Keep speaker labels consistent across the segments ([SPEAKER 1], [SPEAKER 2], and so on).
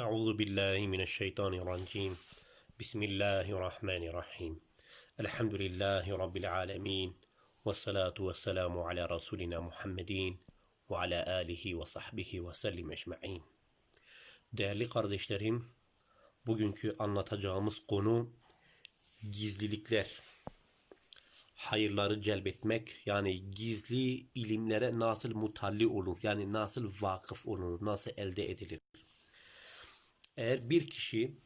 [SPEAKER 1] Euzu billahi mineşşeytanirracim. Bismillahirrahmanirrahim. Elhamdülillahi rabbil alamin. Ve salatu ve selamu ala rasulina Muhammedin ve ala alihi ve sahbihi ve sellim ecmaîn. Değerli kardeşlerim, bugünkü anlatacağımız konu gizlilikler. Hayırları celbetmek yani gizli ilimlere nasıl mutalli olur yani nasıl vakıf olur, nasıl elde edilir. Eğer bir kişi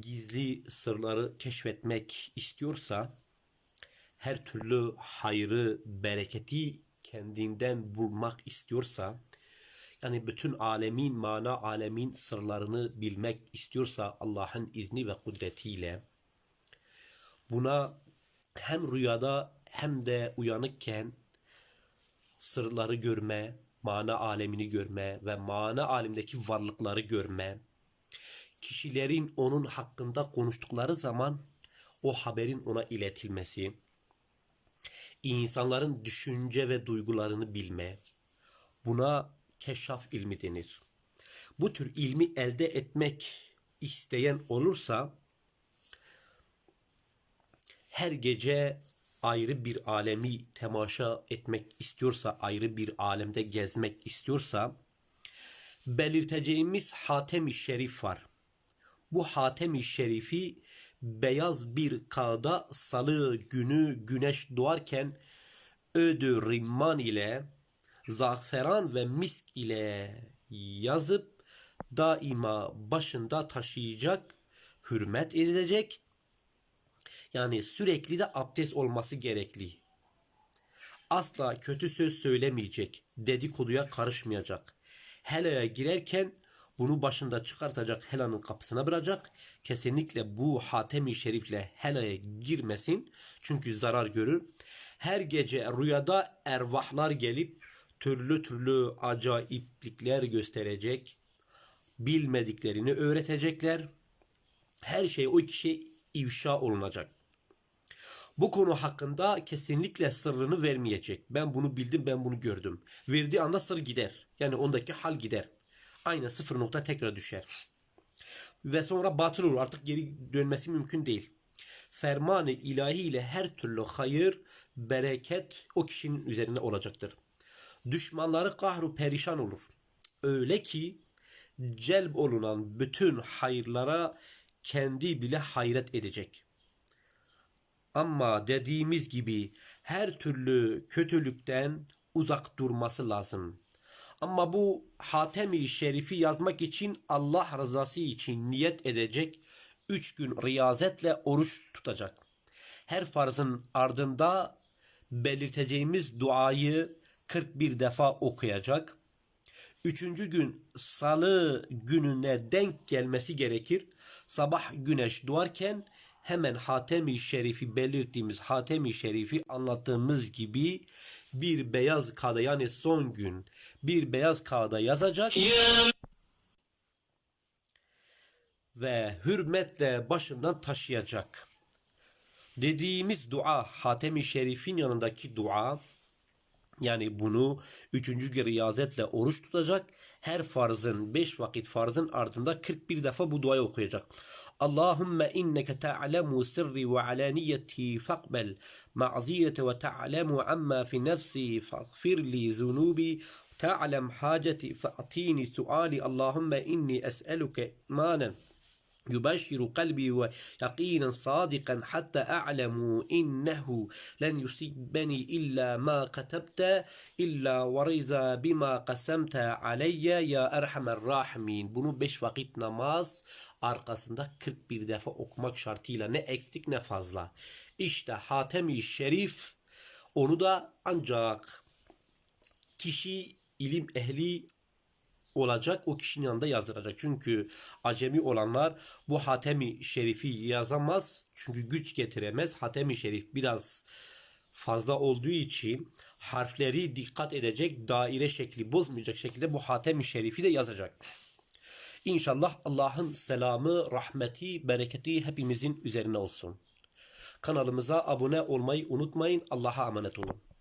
[SPEAKER 1] gizli sırları keşfetmek istiyorsa her türlü hayrı, bereketi kendinden bulmak istiyorsa yani bütün alemin, mana alemin sırlarını bilmek istiyorsa Allah'ın izni ve kudretiyle buna hem rüyada hem de uyanıkken sırları görme, mana alemini görme ve mana alemdeki varlıkları görme, kişilerin onun hakkında konuştukları zaman o haberin ona iletilmesi, insanların düşünce ve duygularını bilme, buna keşaf ilmi denir. Bu tür ilmi elde etmek isteyen olursa her gece ayrı bir alemi temaşa etmek istiyorsa, ayrı bir alemde gezmek istiyorsa belirteceğimiz Hatem-i Şerif var. Bu Hatem-i Şerifi beyaz bir kağıda salı günü güneş doğarken ödü rimman ile zaferan ve misk ile yazıp daima başında taşıyacak, hürmet edilecek. Yani sürekli de abdest olması gerekli. Asla kötü söz söylemeyecek, dedikoduya karışmayacak. Helaya girerken bunu başında çıkartacak helanın kapısına bırakacak. Kesinlikle bu Hatem-i Şerif'le helaya girmesin. Çünkü zarar görür. Her gece rüyada ervahlar gelip türlü türlü acayiplikler gösterecek. Bilmediklerini öğretecekler. Her şey o kişiye ifşa olunacak. Bu konu hakkında kesinlikle sırrını vermeyecek. Ben bunu bildim, ben bunu gördüm. Verdiği anda sır gider. Yani ondaki hal gider. Aynı sıfır nokta tekrar düşer. Ve sonra batıl. Artık geri dönmesi mümkün değil. Fermanı ilahi ile her türlü hayır, bereket o kişinin üzerine olacaktır. Düşmanları kahru perişan olur. Öyle ki celb olunan bütün hayırlara kendi bile hayret edecek. Ama dediğimiz gibi her türlü kötülükten uzak durması lazım. Ama bu Hatemi Şerifi yazmak için Allah rızası için niyet edecek. Üç gün riyazetle oruç tutacak. Her farzın ardında belirteceğimiz duayı 41 defa okuyacak. Üçüncü gün salı gününe denk gelmesi gerekir. Sabah güneş doğarken hemen Hatemi Şerifi belirttiğimiz Hatemi Şerifi anlattığımız gibi bir beyaz kağıda yani son gün bir beyaz kağıda yazacak ve hürmetle başından taşıyacak. Dediğimiz dua Hatemi Şerif'in yanındaki dua yani bunu üçüncü riyazetle oruç tutacak. Her farzın, beş vakit farzın ardında 41 defa bu duayı okuyacak. Allahümme inneke ta'lemu sirri ve alaniyeti fakbel ma'zirete ve ta'lemu amma fi nefsi faghfir li zunubi ta'lem haceti fa'tini suali Allahümme inni es'eluke imanen يبشر قلبي ويقينا صادقا حتى أعلم إنه لن يصيبني إلا ما كتبت إلا ورزا بما قسمت علي ya Erhamer Rahimin. Bunu 5 vakit namaz arkasında 41 defa okumak şartıyla ne eksik ne fazla. İşte Hatemi Şerif onu da ancak kişi ilim ehli olacak o kişinin yanında yazdıracak. Çünkü acemi olanlar bu Hatemi Şerif'i yazamaz. Çünkü güç getiremez. Hatemi Şerif biraz fazla olduğu için harfleri dikkat edecek, daire şekli bozmayacak şekilde bu Hatemi Şerif'i de yazacak. İnşallah Allah'ın selamı, rahmeti, bereketi hepimizin üzerine olsun. Kanalımıza abone olmayı unutmayın. Allah'a emanet olun.